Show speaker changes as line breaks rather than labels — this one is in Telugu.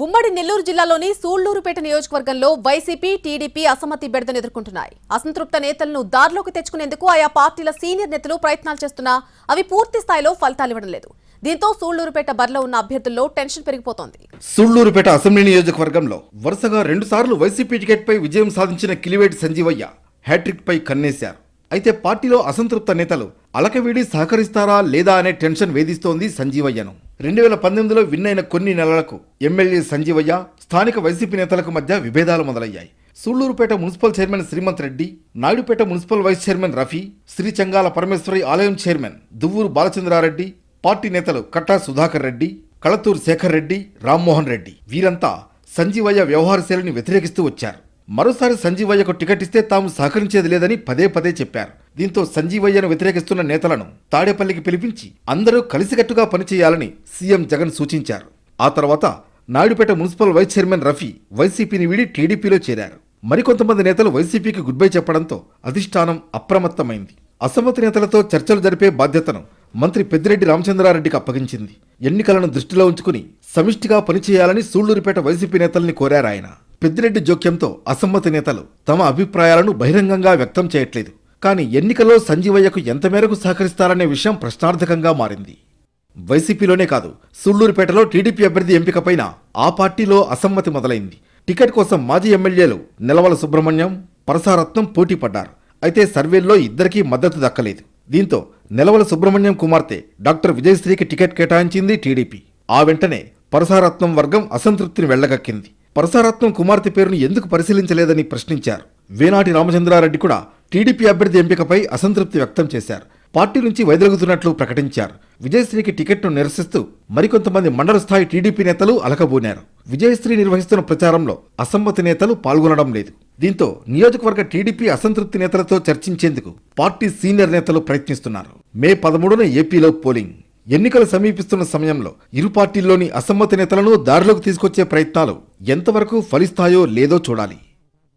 ఉమ్మడి నెల్లూరు జిల్లాలోని సూళ్ళూరుపేట నియోజకవర్గంలో వైసీపీ టీడీపీ అసమ్మతి బెడదను ఎదుర్కొంటున్నాయి. అసంతృప్త నేతలను దారిలోకి తెచ్చుకునేందుకు ఆయా పార్టీల సీనియర్ నేతలు ప్రయత్నాలు చేస్తున్నా అవి పూర్తి స్థాయిలో ఫలితాలు ఇవ్వడం లేదు. దీంతో సూళ్ళూరుపేట బరిలో ఉన్న అభ్యర్థుల్లో టెన్షన్ పెరిగిపోతోంది.
సూళ్ళూరుపేట అసెంబ్లీ నియోజకవర్గంలో వరుసగా రెండుసార్లు వైసీపీ టికెట్పై విజయం సాధించిన కిలివేటి సంజీవయ్య హ్యాట్రిక్ పై కన్నేశారు. అయితే పార్టీలో అసంతృప్త నేతలు అలకవీడి సహకరిస్తారా లేదా అనే టెన్షన్ వేధిస్తోంది సంజీవయ్యను. రెండు వేల పంతొమ్మిదిలో విన్నైన కొన్ని నెలలకు ఎమ్మెల్యే సంజీవయ్య స్థానిక వైసీపీ నేతలకు మధ్య విభేదాలు మొదలయ్యాయి. Sullurpeta municipal chairman Srimanth Reddy Naidupeta municipal vice chairman Rafi Sri Changala Parameswari ఆలయం చైర్మన్ దువ్వూరు బాలచంద్రారెడ్డి పార్టీ నేతలు కట్టా సుధాకర్ రెడ్డి కళతూరు శేఖర్ రెడ్డి రామ్మోహన్ రెడ్డి. వీరంతా సంజీవయ్య వ్యవహార శైలిని వ్యతిరేకిస్తూ వచ్చారు. మరోసారి సంజీవయ్యకు టికెట్ ఇస్తే తాము సహకరించేది లేదని పదే పదే చెప్పారు. దీంతో సంజీవయ్యను వ్యతిరేకిస్తున్న నేతలను తాడేపల్లికి పిలిపించి అందరూ కలిసికట్టుగా పనిచేయాలని సీఎం జగన్ సూచించారు. ఆ తర్వాత Naidupeta municipal vice chairman Rafi వైసీపీని వీడి టీడీపీలో చేరారు. మరికొంతమంది నేతలు వైసీపీకి గుడ్ బై చెప్పడంతో అధిష్టానం అప్రమత్తమైంది. అసమ్మతి నేతలతో చర్చలు జరిపే బాధ్యతను మంత్రి పెద్దిరెడ్డి రామచంద్రారెడ్డికి అప్పగించింది. ఎన్నికలను దృష్టిలో ఉంచుకుని సమిష్టిగా పనిచేయాలని సూళ్ళూరుపేట వైసీపీ నేతల్ని కోరారాయన పెద్దిరెడ్డి జోక్యంతో అసమ్మతి నేతలు తమ అభిప్రాయాలను బహిరంగంగా వ్యక్తం చేయట్లేదు. కానీ ఎన్నికల్లో సంజీవయ్యకు ఎంత మేరకు సహకరిస్తారనే విషయం ప్రశ్నార్థకంగా మారింది. వైసీపీలోనే కాదు సుళ్ళూరుపేటలో టీడీపీ అభ్యర్థి ఎంపికపైన ఆ పార్టీలో అసమ్మతి మొదలైంది. టికెట్ కోసం మాజీ ఎమ్మెల్యేలు నిలవల సుబ్రహ్మణ్యం పరసారత్నం పోటీ పడ్డారు. అయితే సర్వేల్లో ఇద్దరికీ మద్దతు దక్కలేదు. దీంతో నిలవల సుబ్రహ్మణ్యం కుమార్తె డాక్టర్ విజయశ్రీకి టికెట్ కేటాయించింది టీడీపీ. ఆ వెంటనే పరసారత్నం వర్గం అసంతృప్తిని వెళ్ళగక్కింది. పరసారత్నం కుమార్తె పేరును ఎందుకు పరిశీలించలేదని ప్రశ్నించారు. వేనాటి రామచంద్రారెడ్డి కూడా టీడీపీ అభ్యర్థి ఎంపికపై అసంతృప్తి వ్యక్తం చేశారు. పార్టీ నుంచి వైదొలుగుతున్నట్లు ప్రకటించారు. విజయశ్రీకి టికెట్ను నిరసిస్తూ మరికొంతమంది మండల స్థాయి టీడీపీ నేతలు అలకబూనారు. విజయశ్రీ నిర్వహిస్తున్న ప్రచారంలో అసమ్మతి నేతలు పాల్గొనడం లేదు. దీంతో నియోజకవర్గ టీడీపీ అసంతృప్తి నేతలతో చర్చించేందుకు పార్టీ సీనియర్ నేతలు ప్రయత్నిస్తున్నారు. మే పదమూడున ఏపీలో పోలింగ్. ఎన్నికలు సమీపిస్తున్న సమయంలో ఇరు పార్టీల్లోని అసమ్మతి నేతలను దారిలోకి తీసుకొచ్చే ప్రయత్నాలు ఎంతవరకు ఫలిస్తాయో లేదో చూడాలి.